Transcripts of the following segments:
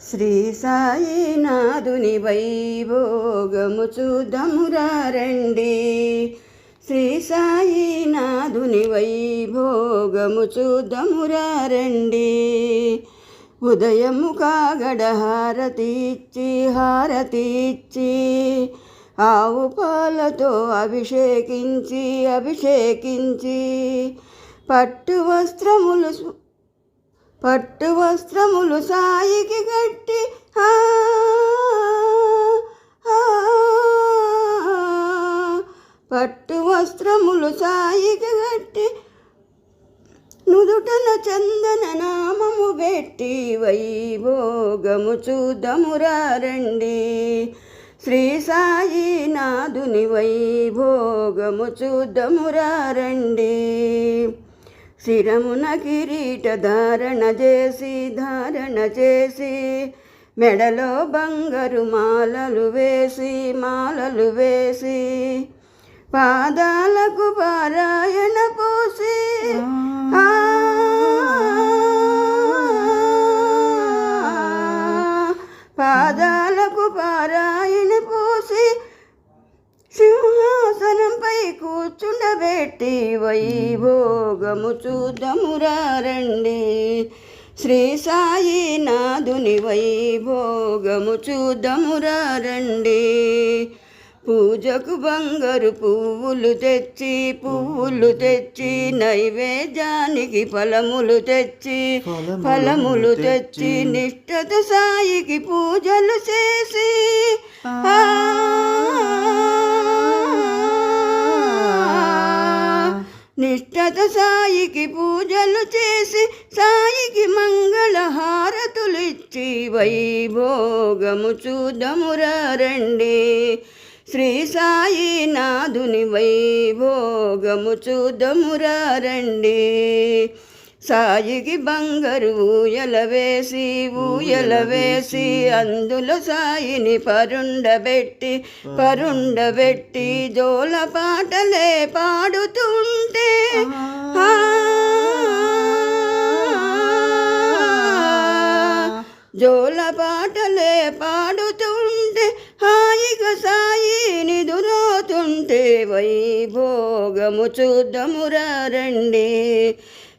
శ్రీ సాయినాథుని వైభోగము చూద్దామురా శ్రీ సాయినాథుని వైభోగము చూద్దామురా ఉదయము కాగడ హారతిచ్చి ఇచ్చి ఇచ్చి ఆవు పాలతో అభిషేకించి అభిషేకించి పట్టు వస్త్రములు పట్టు వస్త్రములు సాయికి గట్టి పట్టు వస్త్రములు సాయికి గట్టి నుదుటన చందన నామము పెట్టి వైభోగము చూద్దామురా రండి. శ్రీ సాయి నాదుని వైభోగము చూద్దామురా రండి. శిరమున కిరీట ధారణ చేసి ధారణ చేసి మెడలో బంగారు మాలలు వేసి మాలలు వేసి పాదాలకు పార కూర్చుండబెట్టి వైభోగము చూద్దామురా రండి. శ్రీ సాయి నాదుని వైభోగము చూద్దామురా రండి. పూజకు బంగారు పువ్వులు తెచ్చి పువ్వులు తెచ్చి నైవేద్యానికి ఫలములు తెచ్చి ఫలములు తెచ్చి నిష్ఠత సాయికి పూజలు చేసి ఆ, నిష్ఠత సాయికి పూజలు చేసి సాయికి మంగళహారతులు ఇచ్చి వైభోగము చూదమురా రండి. శ్రీ సాయి నాదుని వైభోగము చూదమురా రండి. సాయికి బంగారు ఊయల వేసి ఊయల వేసి అందులో సాయిని పరుండబెట్టి పరుండబెట్టి జోల పాటలే పాడుతుంటే. జోల పాటలే పాడుతుంటే హాయిగా సాయిని దురోతుంటే వైభోగము చూద్దామురా రండి.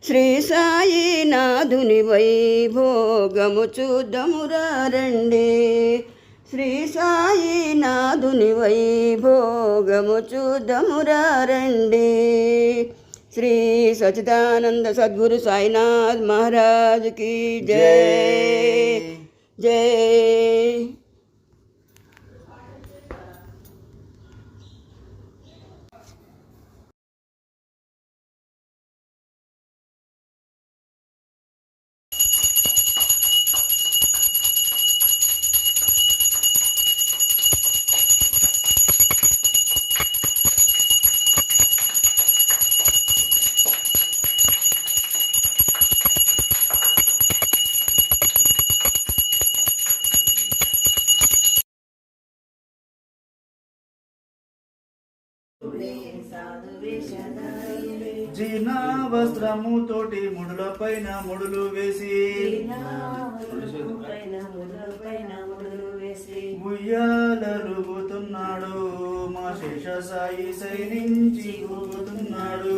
శ్రీ సాయి నాధుని వైభోగము చూద్దమురా రండి. శ్రీ సాయి నాధుని వైభోగము చూద్దమురా రండి. శ్రీ సచిదానంద సద్గురు సాయినాథ్ మహారాజ్కి జై. జై. జీర్ణ వస్త్రము తోటి ముడుల పైన ముడులు వేసి ఉయ్యాలలుగుతున్నాడు మా శేష సాయి సైనించి ఊగుతున్నాడు.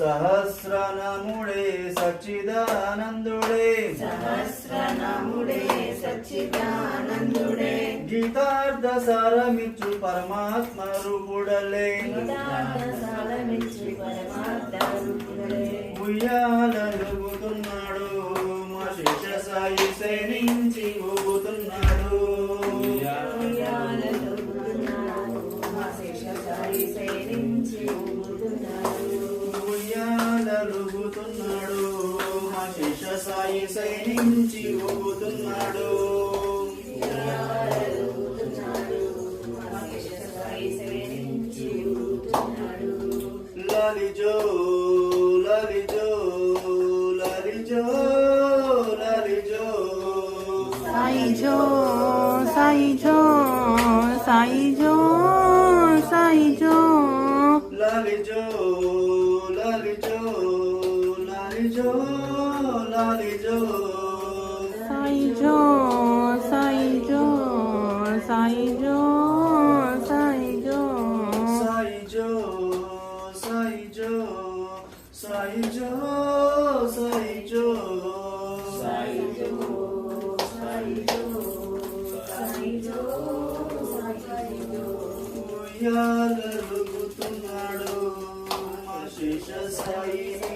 సహస్రనముడే సచ్చిదానందుడే. గీతార్థ సారమిచ్చు పరమాత్మ రూపుడలే ఉయ్యాలలుగుతున్నాడు మా శిష్య సాయి సైనించి ఊగుతున్నాడు. ఉయ్యాలలుగుతున్నాడు సైనించి ఊగుతున్నాడు సాయి సేవించి ఊగుతున్నాడు లాలిజో లాలిజో లాలిజో లాలిజో సాయిజో సాయిజో సాయిజో సాయిజో లాలిజో లాలిజో లాలిజో ఉయ్యాలరుగుతున్నాడు మా శేష సాయి